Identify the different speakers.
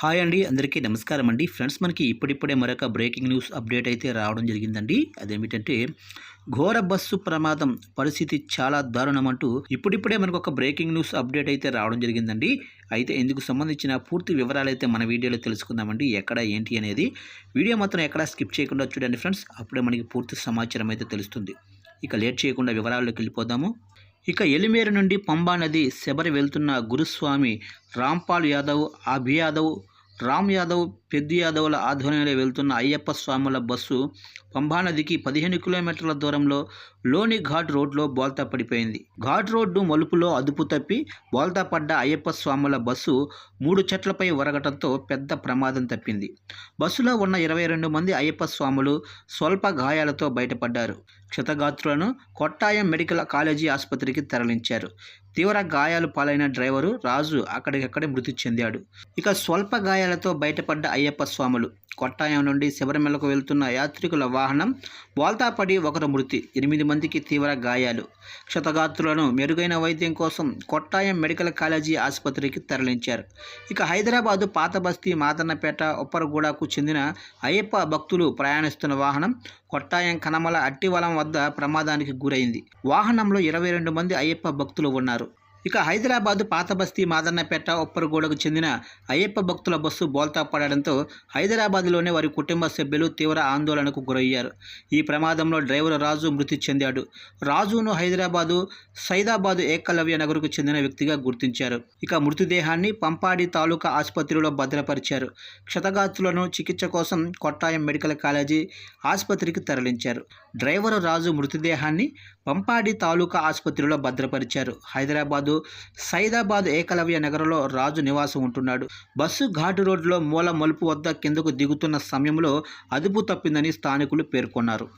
Speaker 1: Hi అండి అందరికీ నమస్కారం అండి. ఫ్రెండ్స్ మనకి ఇప్పుడిప్పుడే మరొక బ్రేకింగ్ న్యూస్ అప్డేట్ అయితే రావడం జరిగిందండి. అదేమిటంటే ఘోర బస్సు ప్రమాదం పరిస్థితి చాలా దారుణం అంటూ ఇప్పుడిప్పుడే మనకు ఒక బ్రేకింగ్ న్యూస్ అప్డేట్ అయితే రావడం జరిగిందండి. అయితే ఇందుకు సంబంధించిన పూర్తి వివరాలు అయితే మన వీడియోలో తెలుసుకుందామండి ఎక్కడ ఏంటి అనేది. వీడియో మాత్రం ఎక్కడ స్కిప్ చేయకుండా చూడండి ఫ్రెండ్స్ అప్పుడే మనకి పూర్తి సమాచారం అయితే తెలుస్తుంది. ఇక లేట్ చేయకుండా వివరాల్లోకి వెళ్ళిపోదాము. ఇక ఎలిమేరు నుండి పంబా నది శబరి వెళ్తున్న గురుస్వామి రాంపాల్ యాదవ్ అభియాదవ్ యాదవ్ రామ్ యాదవ్ పెద్ది యాదవుల ఆధ్వర్యంలో వెళ్తున్న అయ్యప్ప స్వాముల బస్సు పంభానదికి పదిహేను కిలోమీటర్ల దూరంలో లోని ఘాట్ రోడ్లో బోల్తా పడిపోయింది. ఘాట్ రోడ్డు మలుపులో అదుపు తప్పి బోల్తా పడ్డ అయ్యప్ప స్వాముల బస్సు మూడు చెట్లపై ఒరగటంతో పెద్ద ప్రమాదం తప్పింది. బస్సులో ఉన్న ఇరవై రెండు మంది అయ్యప్ప స్వాములు స్వల్ప గాయాలతో బయటపడ్డారు. క్షతగాత్రులను కొట్టాయం మెడికల్ కాలేజీ ఆసుపత్రికి తరలించారు. తీవ్ర గాయాలు పాలైన డ్రైవరు రాజు అక్కడికక్కడే మృతి చెందాడు. ఇక స్వల్ప గాయాలతో బయటపడ్డ అయ్యప్ప స్వాములు. కొట్టాయం నుండి శబరిమలకు వెళ్తున్న యాత్రికుల వాహనం వాల్తాపడి ఒకరు మృతి. ఎనిమిది మందికి తీవ్ర గాయాలు. క్షతగాత్రులను మెరుగైన వైద్యం కోసం కొట్టాయం మెడికల్ కాలేజీ ఆసుపత్రికి తరలించారు. ఇక హైదరాబాదు పాత బస్తీ మాదన్నపేట ఉప్పరగూడకు చెందిన అయ్యప్ప భక్తులు ప్రయాణిస్తున్న వాహనం కొట్టాయం కనమల అట్టివలం వద్ద ప్రమాదానికి గురైంది. వాహనంలో ఇరవై రెండు మంది అయ్యప్ప భక్తులు ఉన్నారు. ఇక హైదరాబాదు పాత బస్తీ మాదన్నపేట ఉప్పరగూడకు చెందిన అయ్యప్ప భక్తుల బస్సు బోల్తా పడడంతో హైదరాబాద్లోనే వారి కుటుంబ సభ్యులు తీవ్ర ఆందోళనకు గురయ్యారు. ఈ ప్రమాదంలో డ్రైవర్ రాజు మృతి చెందాడు. రాజును హైదరాబాదు సైదాబాదు ఏకలవ్య నగర్కు చెందిన వ్యక్తిగా గుర్తించారు. ఇక మృతదేహాన్ని పంపాడి తాలూకా ఆసుపత్రిలో భద్రపరిచారు. క్షతగాత్రులను చికిత్స కోసం కొట్టాయం మెడికల్ కాలేజీ ఆసుపత్రికి తరలించారు. డ్రైవరు రాజు మృతదేహాన్ని పంపాడి తాలూకా ఆసుపత్రిలో భద్రపరిచారు. హైదరాబాదు సైదాబాద్ ఏకలవ్య నగరంలో రాజు నివాసం ఉంటున్నాడు. బస్సు ఘాటు రోడ్లో మూల మలుపు వద్ద కిందకు దిగుతున్న సమయంలో అదుపు తప్పిందని స్థానికులు పేర్కొన్నారు.